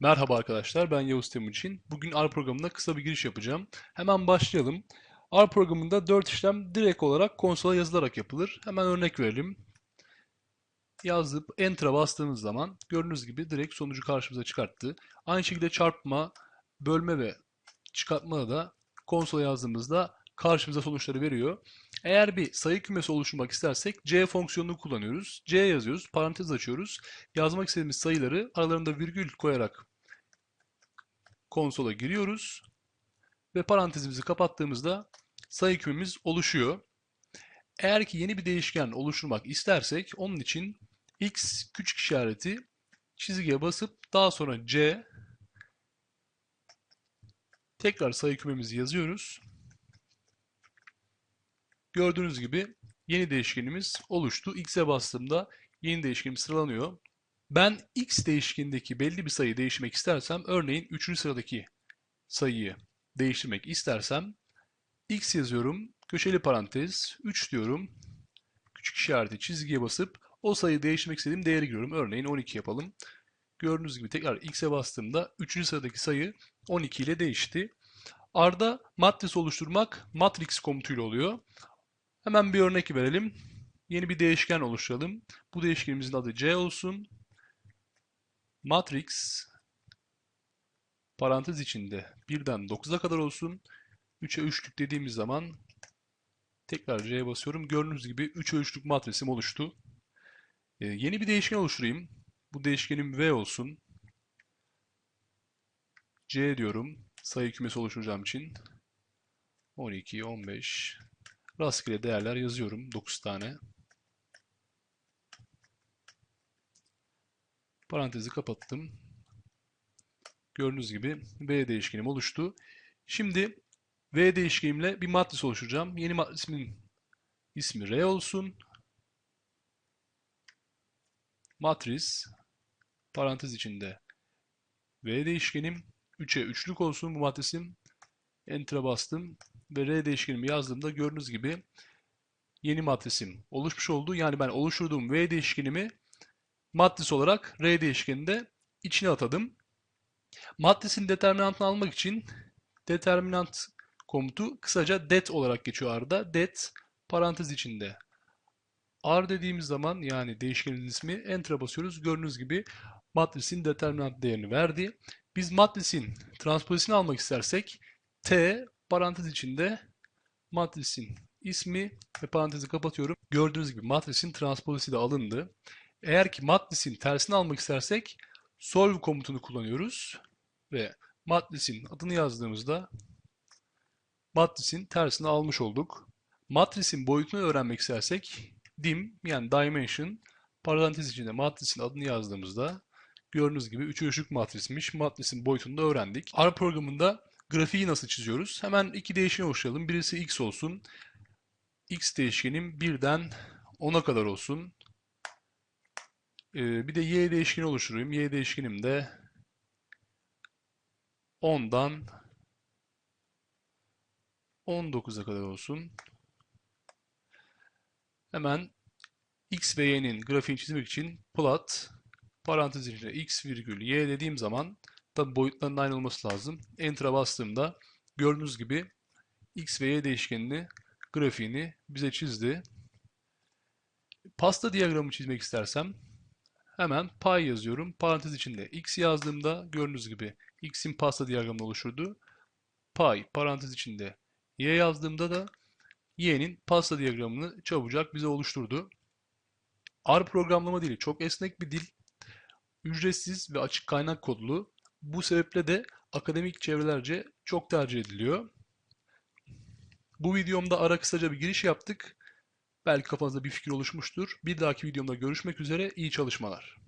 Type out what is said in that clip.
Merhaba arkadaşlar, ben Yavuz Temuçin. Bugün R programına kısa bir giriş yapacağım. Hemen başlayalım. R programında 4 işlem direkt olarak konsola yazılarak yapılır. Hemen örnek verelim. Yazıp Enter'a bastığımız zaman gördüğünüz gibi direkt sonucu karşımıza çıkarttı. Aynı şekilde çarpma, bölme ve çıkartma da konsola yazdığımızda karşımıza sonuçları veriyor. Eğer bir sayı kümesi oluşturmak istersek C fonksiyonunu kullanıyoruz. C yazıyoruz, parantez açıyoruz. Yazmak istediğimiz sayıları aralarında virgül koyarak konsola giriyoruz. Ve parantezimizi kapattığımızda sayı kümemiz oluşuyor. Eğer ki yeni bir değişken oluşturmak istersek onun için x küçük işareti çizgiye basıp daha sonra C tekrar sayı kümemizi yazıyoruz. Gördüğünüz gibi yeni değişkenimiz oluştu. X'e bastığımda yeni değişkenim sıralanıyor. Ben X değişkenindeki belli bir sayıyı değiştirmek istersem, örneğin 3. sıradaki sayıyı değiştirmek istersem, X yazıyorum, köşeli parantez, 3 diyorum, küçük işareti çizgiye basıp o sayıyı değiştirmek istediğim değeri giriyorum. Örneğin 12 yapalım. Gördüğünüz gibi tekrar X'e bastığımda 3. sıradaki sayı 12 ile değişti. Arda matris oluşturmak matrix komutuyla oluyor. Hemen bir örnek verelim. Yeni bir değişken oluşturalım. Bu değişkenimizin adı C olsun. Matrix parantez içinde 1'den 9'a kadar olsun. 3'e 3'lük dediğimiz zaman tekrar C'ye basıyorum. Gördüğünüz gibi 3'e 3'lük matrisim oluştu. Ee, yeni bir değişken oluşturayım. Bu değişkenim V olsun. C diyorum. Sayı kümesi oluşturacağım için. 12, 15, Rastgele değerler yazıyorum. 9 tane. Parantezi kapattım. Gördüğünüz gibi V değişkenim oluştu. Şimdi V değişkenimle bir matris oluşturacağım. Yeni matrisimin ismi R olsun. Matris parantez içinde V değişkenim 3'e 3'lük olsun bu matrisim. Enter'a bastım ve R değişkenimi yazdığımda gördüğünüz gibi yeni matrisim oluşmuş oldu. Yani ben oluşturduğum V değişkenimi matris olarak R değişkeninde içine atadım. Matrisin determinantını almak için determinant komutu kısaca det olarak geçiyor R'da. Det parantez içinde R dediğimiz zaman yani değişkenin ismi enter'a basıyoruz. Gördüğünüz gibi matrisin determinant değerini verdi. Biz matrisin transpozisini almak istersek T parantez içinde matrisin ismi ve parantezi kapatıyorum. Gördüğünüz gibi matrisin transpozisi de alındı. Eğer ki matrisin tersini almak istersek solve komutunu kullanıyoruz ve matrisin adını yazdığımızda matrisin tersini almış olduk. Matrisin boyutunu öğrenmek istersek dim yani dimension parantez içinde matrisin adını yazdığımızda gördüğünüz gibi 3'e 3'lük matrismiş. Matrisin boyutunu da öğrendik. R programında grafiği nasıl çiziyoruz? Hemen iki değişken oluşturalım. Birisi x olsun. x değişkenim 1'den 10'a kadar olsun. Ee, bir de y değişkeni oluşturayım. y değişkenim de 10'dan 19'a kadar olsun. Hemen x ve y'nin grafiğini çizmek için plot parantez içinde x virgül y dediğim zaman Tabi boyutlarının aynı olması lazım. Enter'a bastığımda gördüğünüz gibi x ve y değişkenini grafiğini bize çizdi. Pasta diyagramı çizmek istersem hemen pay yazıyorum. Parantez içinde x yazdığımda gördüğünüz gibi x'in pasta diyagramını oluşturdu. Pay parantez içinde y yazdığımda da y'nin pasta diyagramını çabucak bize oluşturdu. R programlama dili çok esnek bir dil. Ücretsiz ve açık kaynak kodlu bu sebeple de akademik çevrelerce çok tercih ediliyor. Bu videomda ara kısaca bir giriş yaptık. Belki kafanızda bir fikir oluşmuştur. Bir dahaki videomda görüşmek üzere. İyi çalışmalar.